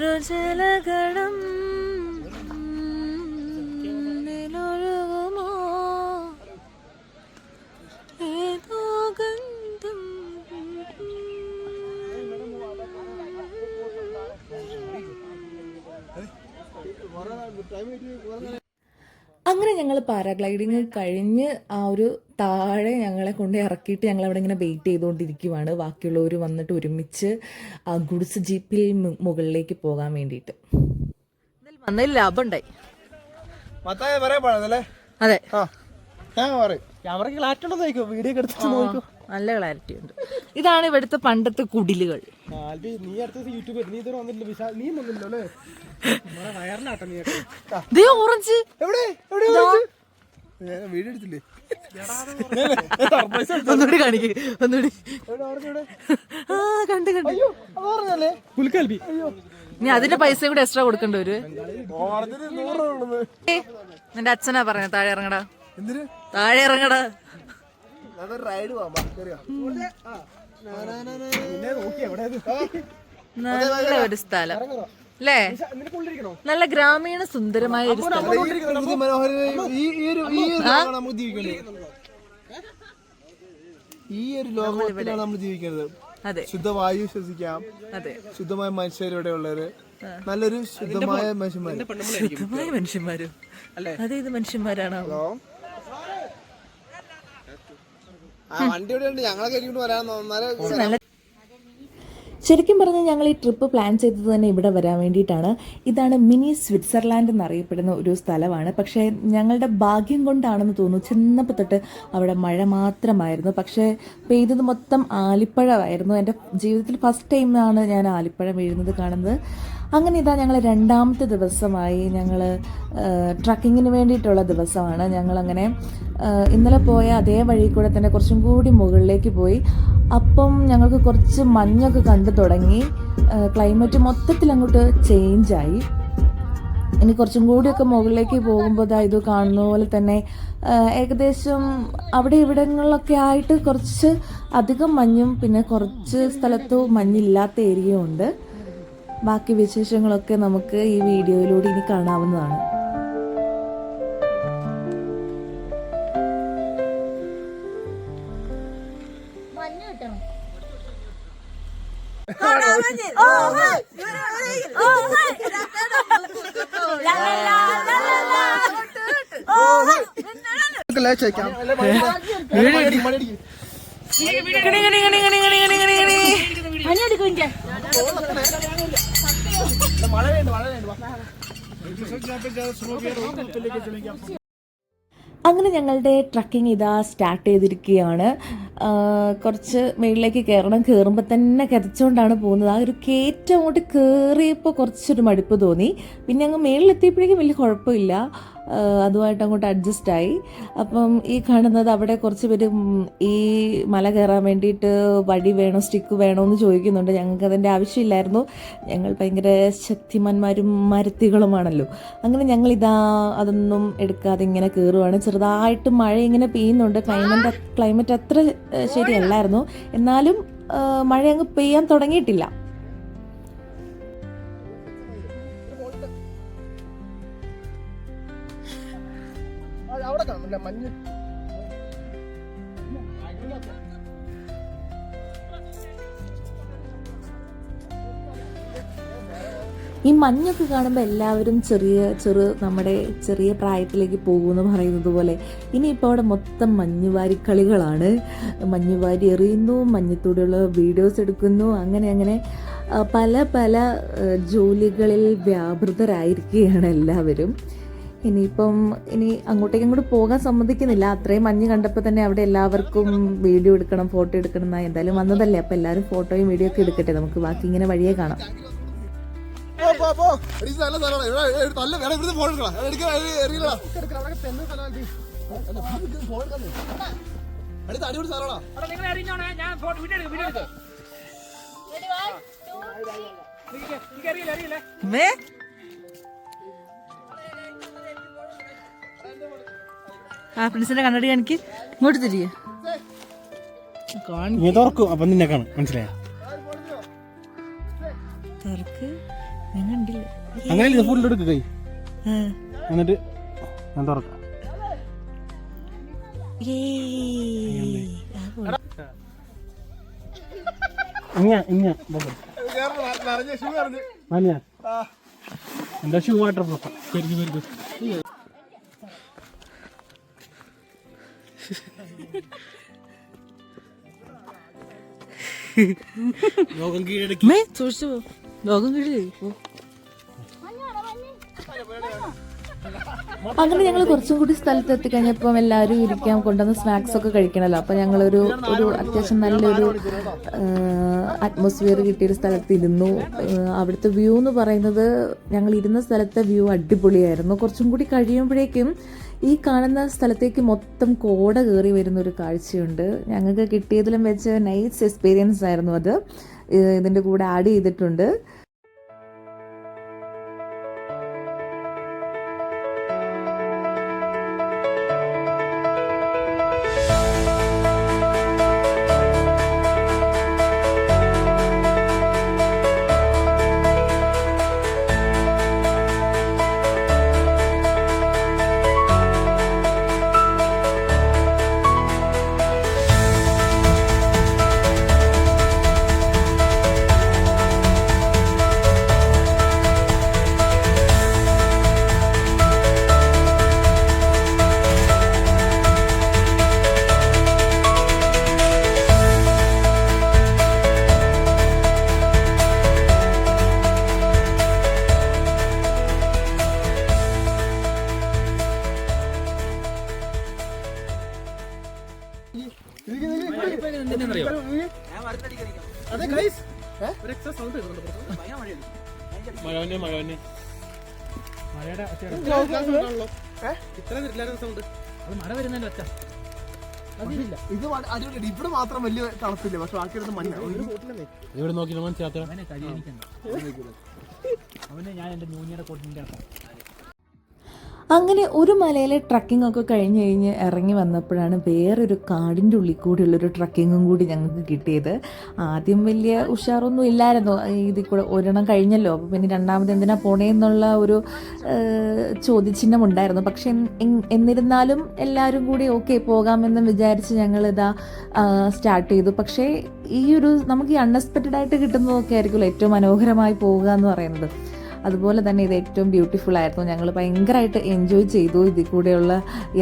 ഒരു ജലഗണം നിലൊഴുകുമോ ഏതോ ഗന്ധം അങ്ങനെ ഞങ്ങൾ പാരാഗ്ലൈഡിങ് കഴിഞ്ഞ് ആ ഒരു താഴെ ഞങ്ങളെ കൊണ്ട് ഇറക്കിയിട്ട് ഞങ്ങൾ അവിടെ ഇങ്ങനെ വെയിറ്റ് ചെയ്തുകൊണ്ടിരിക്കുവാണ്. ബാക്കിയുള്ളവർ വന്നിട്ട് ഒരുമിച്ച് ആ ഗുഡ്സ് ജീപ്പിൽ മുകളിലേക്ക് പോകാൻ വേണ്ടിയിട്ട്. വന്നതിൽ ലാഭമുണ്ടായി. അതെ. ആ ഞാൻ പറയും. ക്യാമറയ്ക്ക് ക്ലാറ്റ് ഉണ്ടോ നോക്കോ വീഡിയോ എടുത്തിട്ട് നോക്കോ. നല്ല ക്ലാരിറ്റി ഉണ്ട്. ഇതാണ് ഇവിടുത്തെ പണ്ടത്തെ കുടിലുകൾ. നീ അടുത്ത നീ ഇതുവരെ വിശാൽ നീ അല്ലേ? വയറിനാട്ടം നീ ദേ ഓറഞ്ച്. എവിടെ? എവിടെ ഞാൻ വീഡിയോ എടുത്തില്ലേ? ഒന്നുകൂടി കാണിക്ക്. ഒന്നുകൂടി. എവിടെ ഓറഞ്ച് എവിടെ ആ കണ്ട് കണ്ട്. അയ്യോ അത് ഓറഞ്ചല്ലേ? പുൽക്കാൽബി അയ്യോ. ഇനി അതിന്റെ പൈസ കൂടെ എക്സ്ട്രാ കൊടുക്കേണ്ടി ഉള്ളത് നിന്റെ അച്ഛനാ പറഞ്ഞ താഴെ ഇറങ്ങടാ. താഴെ ഇറങ്ങടാ. അതൊരു റൈഡ് പോവാം കയറിയോ നല്ല ഒരു സ്ഥലം. അല്ലേ നല്ല ഗ്രാമീണ സുന്ദരമായ ഒരു സ്ഥലം. ഈ ഈ ഒരു ഈ ഒരു ലോകമാണ് നമ്മൾ ഈ ഒരു ലോകത്തിലാണ് നമ്മൾ ജീവിക്കുന്നത് അതെ. ശുദ്ധവായു ശ്വസിക്കാം. അതെ. ശുദ്ധമായ മനുഷ്യരിവിടെ ഉള്ളവര് നല്ലൊരു ശുദ്ധമായ മനുഷ്യന്മാര്. ശുദ്ധമായ മനുഷ്യന്മാര്. അതെ ഇത് മനുഷ്യന്മാരാണോ? വണ്ടി ഇവിടെ ഉണ്ട് ഞങ്ങളെ വരാൻ തോന്നാൽ ശരിക്കും പറഞ്ഞാൽ ഞങ്ങൾ ഈ ട്രിപ്പ് പ്ലാൻ ചെയ്തത് തന്നെ ഇവിടെ വരാൻ വേണ്ടിയിട്ടാണ്. ഇതാണ് മിനി സ്വിറ്റ്സർലാൻഡ് എന്നറിയപ്പെടുന്ന ഒരു സ്ഥലമാണ്. പക്ഷേ ഞങ്ങളുടെ ഭാഗ്യം കൊണ്ടാണെന്ന് തോന്നുന്നു ചെന്നപ്പോൾ തൊട്ട് അവിടെ മഴ മാത്രമായിരുന്നു. പക്ഷേ പെയ്തത് മൊത്തം ആലിപ്പഴമായിരുന്നു. എന്റെ ജീവിതത്തിൽ ഫസ്റ്റ് ടൈമാണ് ഞാൻ ആലിപ്പഴം വീഴുന്നത് കാണുന്നത്. അങ്ങനെ ഇതാ ഞങ്ങൾ രണ്ടാമത്തെ ദിവസമായി ഞങ്ങൾ ട്രക്കിങ്ങിന് വേണ്ടിയിട്ടുള്ള ദിവസമാണ്. ഞങ്ങളങ്ങനെ ഇന്നലെ പോയ അതേ വഴി കൂടെ തന്നെ കുറച്ചും കൂടി മുകളിലേക്ക് പോയി. അപ്പം ഞങ്ങൾക്ക് കുറച്ച് മഞ്ഞൊക്കെ കണ്ടു തുടങ്ങി. ക്ലൈമറ്റ് മൊത്തത്തിൽ അങ്ങോട്ട് ചേഞ്ചായി. ഇനി കുറച്ചും കൂടിയൊക്കെ മുകളിലേക്ക് പോകുമ്പോൾ ഇതാ ഇത് കാണുന്ന പോലെ തന്നെ ഏകദേശം അവിടെ ഇവിടങ്ങളിലൊക്കെ ആയിട്ട് കുറച്ച് അധികം മഞ്ഞും പിന്നെ കുറച്ച് സ്ഥലത്ത് മഞ്ഞില്ലാത്ത ഏരിയയും ഉണ്ട്. ബാക്കി വിശേഷങ്ങളൊക്കെ നമുക്ക് ഈ വീഡിയോയിലൂടെ ഇനി കാണാവുന്നതാണ് അങ്ങനെ ഞങ്ങളുടെ ട്രക്കിംഗ് ഇതാ സ്റ്റാർട്ട് ചെയ്തിരിക്കുകയാണ്. കുറച്ച് മുകളിലേക്ക് കയറണം കയറുമ്പോൾ തന്നെ കിതച്ചുകൊണ്ടാണ് പോകുന്നത്. ആ ഒരു കയറ്റം അങ്ങോട്ട് കയറിയപ്പോൾ കുറച്ചൊരു മടുപ്പ് തോന്നി. പിന്നെ അങ്ങ് മുകളിലെത്തിയപ്പോഴേക്കും വലിയ കുഴപ്പമില്ല. അതുമായിട്ട് അങ്ങോട്ട് അഡ്ജസ്റ്റായി അപ്പം ഈ കാണുന്നത് അവിടെ കുറച്ച് പേര് ഈ മല കയറാൻ വേണ്ടിയിട്ട് വടി വേണോ സ്റ്റിക്ക് വേണോ എന്ന് ചോദിക്കുന്നുണ്ട്. ഞങ്ങൾക്ക് അതിന്റെ ആവശ്യമില്ലായിരുന്നു. ഞങ്ങൾ ഭയങ്കര ശക്തിമാന്മാരും മരത്തികളുമാണല്ലോ. അങ്ങനെ ഞങ്ങൾ ഇതാ അതൊന്നും എടുക്കാതെ ഇങ്ങനെ കയറുവാണ്. ചെറുതായിട്ട് മഴ ഇങ്ങനെ പെയ്യുന്നുണ്ട്. ക്ലൈമറ്റ് ക്ലൈമറ്റ് അത്ര ശരിയല്ലായിരുന്നു. എന്നാലും മഴ അങ്ങ് പെയ്യാൻ തുടങ്ങിയിട്ടില്ല. അവിടെ മഞ്ഞ് ഈ മഞ്ഞൊക്കെ കാണുമ്പോൾ എല്ലാവരും ചെറിയ ചെറു നമ്മുടെ ചെറിയ പ്രായത്തിലേക്ക് പോകുമെന്ന് പറയുന്നത് പോലെ. ഇനിയിപ്പോൾ അവിടെ മൊത്തം മഞ്ഞുവാരി കളികളാണ് മഞ്ഞുവാരി എറിയുന്നു മഞ്ഞത്തൂടെയുള്ള വീഡിയോസ് എടുക്കുന്നു അങ്ങനെ അങ്ങനെ. പല പല ജോലികളിൽ വ്യാപൃതരായിരിക്കുകയാണ് എല്ലാവരും. ഇനിയിപ്പം ഇനി അങ്ങോട്ടേക്ക് അങ്ങോട്ട് പോകാൻ സമ്മതിക്കുന്നില്ല. അത്രയും മഞ്ഞ് കണ്ടപ്പോൾ തന്നെ അവിടെ എല്ലാവർക്കും വീഡിയോ എടുക്കണം ഫോട്ടോ എടുക്കണം എന്നാ എന്തായാലും വന്നതല്ലേ. അപ്പം എല്ലാവരും ഫോട്ടോയും വീഡിയോ ഒക്കെ എടുക്കട്ടെ. നമുക്ക് ബാക്കി ഇങ്ങനെ വഴിയേ കാണാം. പോ, ആ പ്രിൻസിന്റെ കണ്ണടി കാണിക്ക്. ഇങ്ങോട്ട് തിരികെ നീ തുറക്കും. അപ്പൊ നിന്നെ കാണും. മനസ്സിലായോ? തുറക്ക്. ഞാൻ കണ്ടില്ല. അങ്ങനെ ഇത് ഫുൾ എടുക്കുക കൈ. ആ. എന്നിട്ട് ഞാൻ തുറക്കാം. ഏയ്. ആ പോയി. ഇങ്ങ ഇങ്ങ. നിറഞ്ഞ ഷൂ നിറഞ്ഞ് മഞ്ഞ. എന്താ ഷൂ വാട്ടർ പ്രൂഫ് ലോകം കീഴടക്കി. സൂക്ഷിച്ചു പോ. ലോകം കിഴില്ലേ അങ്ങനെ ഞങ്ങൾ കുറച്ചും കൂടി സ്ഥലത്ത് എത്തിക്കഴിഞ്ഞപ്പം എല്ലാവരും ഇരിക്കാൻ കൊണ്ടുവന്ന് സ്നാക്സ് ഒക്കെ കഴിക്കണല്ലോ. അപ്പം ഞങ്ങളൊരു ഒരു അത്യാവശ്യം നല്ലൊരു അറ്റ്മോസ്ഫിയർ കിട്ടിയൊരു സ്ഥലത്ത് ഇരുന്നു അവിടുത്തെ വ്യൂ എന്ന് പറയുന്നത് ഞങ്ങൾ ഇരുന്ന സ്ഥലത്തെ വ്യൂ അടിപൊളിയായിരുന്നു. കുറച്ചും കൂടി കഴിയുമ്പോഴേക്കും ഈ കാണുന്ന സ്ഥലത്തേക്ക് മൊത്തം കോട കയറി വരുന്ന ഒരു കാഴ്ചയുണ്ട്. ഞങ്ങൾക്ക് കിട്ടിയതിലും വെച്ച് നൈറ്റ്സ് എക്സ്പീരിയൻസ് ആയിരുന്നു അത്. ഇതിന്റെ കൂടെ ആഡ് ചെയ്തിട്ടുണ്ട്. മഴ വരുന്നതിന്റെ ഒച്ച ഇത് ഇവിടെ മാത്രം വലിയ തണുപ്പില്ല? പക്ഷെ ബാക്കിയെടുത്ത് മഞ്ഞ. ഇവിടെ നോക്കി. മനസ്സിലാത്ത അവന് ഞാൻ എന്റെ ന്യൂനിയുടെ കോട്ടിന്റെ അങ്ങനെ ഒരു മലയിലെ ട്രക്കിംഗ് ഒക്കെ കഴിഞ്ഞ് കഴിഞ്ഞ് ഇറങ്ങി വന്നപ്പോഴാണ് വേറൊരു കാടിന്റെ ഉള്ളിൽ കൂടിയുള്ളൊരു ട്രക്കിങ്ങും കൂടി ഞങ്ങൾക്ക് കിട്ടിയത്. ആദ്യം വലിയ ഉഷാറൊന്നും ഇല്ലായിരുന്നു. ഇതിൽ കൂടെ ഒരെണ്ണം കഴിഞ്ഞല്ലോ. അപ്പോൾ പിന്നെ രണ്ടാമത് എന്തിനാ പോണേന്നുള്ള ഒരു ചോദ്യചിഹ്നം ഉണ്ടായിരുന്നു. പക്ഷെ എന്നിരുന്നാലും എല്ലാവരും കൂടി ഓക്കെ പോകാമെന്ന് വിചാരിച്ച് ഞങ്ങൾ ഞങ്ങളിതാ സ്റ്റാർട്ട് ചെയ്തു. പക്ഷേ ഈ ഒരു നമുക്ക് ഈ അൺഎക്സ്പെക്റ്റഡ് ആയിട്ട് കിട്ടുന്നതൊക്കെ ആയിരിക്കുമല്ലോ ഏറ്റവും മനോഹരമായി പോവുക എന്ന് പറയുന്നത്. അതുപോലെ തന്നെ ഇത് ഏറ്റവും ബ്യൂട്ടിഫുൾ ആയിരുന്നു. ഞങ്ങൾ ഭയങ്കരമായിട്ട് എൻജോയ് ചെയ്തു. ഇതിൽ കൂടെയുള്ള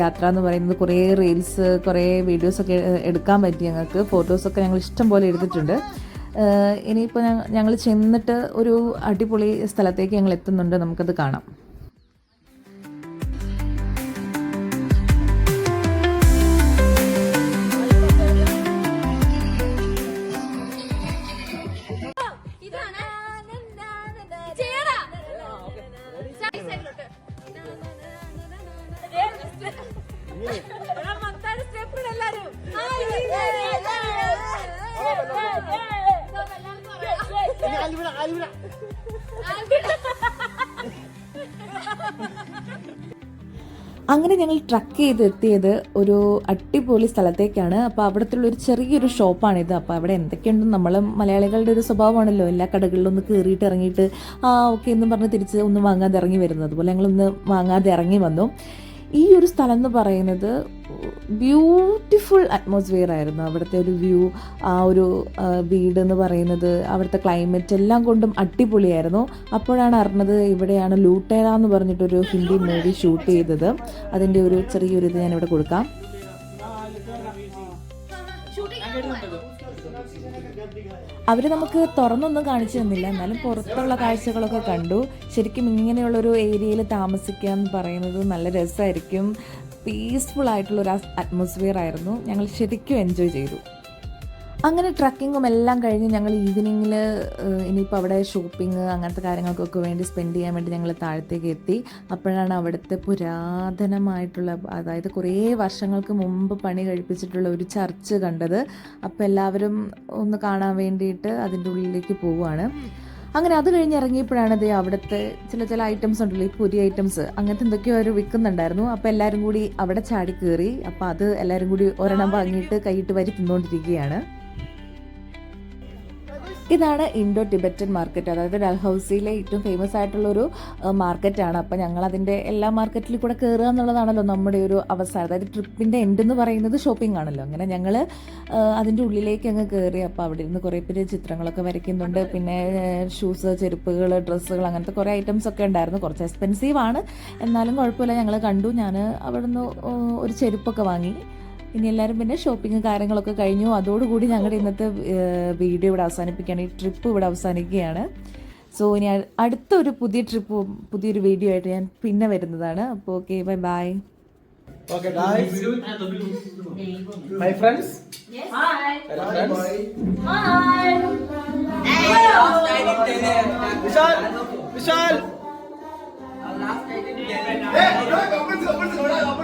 യാത്ര എന്ന് പറയുന്നത് കുറേ റീൽസ് കുറേ വീഡിയോസൊക്കെ എടുക്കാൻ പറ്റി ഞങ്ങൾക്ക്. ഫോട്ടോസൊക്കെ ഞങ്ങൾ ഇഷ്ടം പോലെ എടുത്തിട്ടുണ്ട്. ഇനിയിപ്പോൾ ഞങ്ങൾ ചെന്നിട്ട് ഒരു അടിപൊളി സ്ഥലത്തേക്ക് ഞങ്ങൾ എത്തുന്നുണ്ട്. നമുക്കത് കാണാം. അങ്ങനെ ഞങ്ങൾ ട്രക്ക് ചെയ്ത് എത്തിയത് ഒരു അടിപൊളി സ്ഥലത്തേക്കാണ്. അപ്പോൾ അവിടത്തുള്ള ഒരു ചെറിയൊരു ഷോപ്പാണിത് അപ്പോൾ അവിടെ എന്തൊക്കെയുണ്ടെന്ന് നമ്മൾ മലയാളികളുടെ ഒരു സ്വഭാവമാണല്ലോ. എല്ലാ കടകളിലും ഒന്ന് കയറിയിട്ട് ഇറങ്ങിയിട്ട് ആ ഓക്കെ എന്നും പറഞ്ഞ് തിരിച്ച് ഒന്നും വാങ്ങാതെ ഇറങ്ങി വരുന്നത് അതുപോലെ ഞങ്ങളൊന്ന് വാങ്ങാതെ ഇറങ്ങി വന്നു. ഈ ഒരു സ്ഥലം എന്ന് പറയുന്നത് ബ്യൂട്ടിഫുൾ അറ്റ്മോസ്ഫിയർ ആയിരുന്നു അവിടുത്തെ ഒരു വ്യൂ ആ ഒരു വീട് എന്ന് പറയുന്നത്. അവിടുത്തെ ക്ലൈമറ്റ് എല്ലാം കൊണ്ടും അടിപൊളിയായിരുന്നു. അപ്പോഴാണ് അറിഞ്ഞത് ഇവിടെയാണ് ലൂട്ടേറ എന്ന് പറഞ്ഞിട്ടൊരു ഹിന്ദി മൂവി ഷൂട്ട് ചെയ്തത്. അതിന്റെ ഒരു ചെറിയൊരു ഇത് ഞാനിവിടെ കൊടുക്കാം. അവർ നമുക്ക് തുറന്നൊന്നും കാണിച്ചു തന്നില്ല. എന്നാലും പുറത്തുള്ള കാഴ്ചകളൊക്കെ കണ്ടു. ശരിക്കും ഇങ്ങനെയുള്ളൊരു ഏരിയയിൽ താമസിക്കുക എന്ന് പറയുന്നത് നല്ല രസമായിരിക്കും. പീസ്ഫുൾ ആയിട്ടുള്ള ഒരു അറ്റ്മോസ്ഫിയർ ആയിരുന്നു. ഞങ്ങൾ ശരിക്കും എൻജോയ് ചെയ്തു. അങ്ങനെ ട്രക്കിങ്ങും എല്ലാം കഴിഞ്ഞ് ഞങ്ങൾ ഈവനിങ്ങിൽ ഇനിയിപ്പോൾ അവിടെ ഷോപ്പിംഗ് അങ്ങനത്തെ കാര്യങ്ങൾക്കൊക്കെ വേണ്ടി സ്പെൻഡ് ചെയ്യാൻ വേണ്ടി ഞങ്ങൾ താഴത്തേക്ക് എത്തി. അപ്പോഴാണ് അവിടുത്തെ പുരാതനമായിട്ടുള്ള അതായത് കുറേ വർഷങ്ങൾക്ക് മുമ്പ് പണി കഴിപ്പിച്ചിട്ടുള്ള ഒരു ചർച്ച് കണ്ടത്. അപ്പോൾ എല്ലാവരും ഒന്ന് കാണാൻ വേണ്ടിയിട്ട് അതിന്റെ ഉള്ളിലേക്ക് പോവുകയാണ്. അങ്ങനെ അത് കഴിഞ്ഞ് ഇറങ്ങിയപ്പോഴാണ് ഇത് അവിടുത്തെ ചില ചില ഐറ്റംസ് ഉണ്ടല്ലോ ഈ പുതിയ ഐറ്റംസ് അങ്ങനത്തെ എന്തൊക്കെയോ അവർ വിൽക്കുന്നുണ്ടായിരുന്നു. അപ്പോൾ എല്ലാവരും കൂടി അവിടെ ചാടി കയറി അപ്പോൾ അത് എല്ലാവരും കൂടി ഒരെണ്ണം വാങ്ങിയിട്ട് കൈയിട്ട് വരി തിന്നുകൊണ്ടിരിക്കുകയാണ് ഇതാണ് ഇൻഡോ ടിബറ്റൻ മാർക്കറ്റ് അതായത് ഡൽഹൌസിയിലെ ഏറ്റവും ഫേമസ് ആയിട്ടുള്ള ഒരു മാർക്കറ്റാണ് അപ്പോൾ ഞങ്ങൾ അതിന്റെ എല്ലാ മാർക്കറ്റിൽ കൂടെ കയറുക എന്നുള്ളതാണല്ലോ നമ്മുടെ ഒരു അവസാനം അതായത് ട്രിപ്പിന്റെ എൻഡ് എന്ന് പറയുന്നത് ഷോപ്പിംഗ് ആണല്ലോ. അങ്ങനെ ഞങ്ങൾ അതിന്റെ ഉള്ളിലേക്ക് അങ്ങ് കയറി അപ്പോൾ അവിടെ ഇരുന്ന് കുറേ പേര് ചിത്രങ്ങളൊക്കെ വരയ്ക്കുന്നുണ്ട്. പിന്നെ ഷൂസ് ചെരുപ്പുകൾ ഡ്രസ്സുകൾ അങ്ങനത്തെ കുറേ ഐറ്റംസ് ഒക്കെ ഉണ്ടായിരുന്നു. കുറച്ച് എക്സ്പെൻസീവ് ആണ്. എന്നാലും കുഴപ്പമില്ല. ഞങ്ങൾ കണ്ടു. ഞാൻ അവിടെ നിന്ന് ഒരു ചെരുപ്പൊക്കെ വാങ്ങി. ഇനി എല്ലാവരും പിന്നെ ഷോപ്പിംഗ് കാര്യങ്ങളൊക്കെ കഴിഞ്ഞു അതോടുകൂടി ഞങ്ങളുടെ ഇന്നത്തെ വീഡിയോ ഇവിടെ അവസാനിപ്പിക്കുകയാണ് ഈ ട്രിപ്പ് ഇവിടെ അവസാനിക്കുകയാണ് സോ ഇനി അടുത്തൊരു പുതിയ ട്രിപ്പ് പുതിയൊരു വീഡിയോ ആയിട്ട് ഞാൻ പിന്നെ വരുന്നതാണ് അപ്പോൾ okay bye bye Okay, guys. My friends. Hello. Vishal. Vishal. Couples.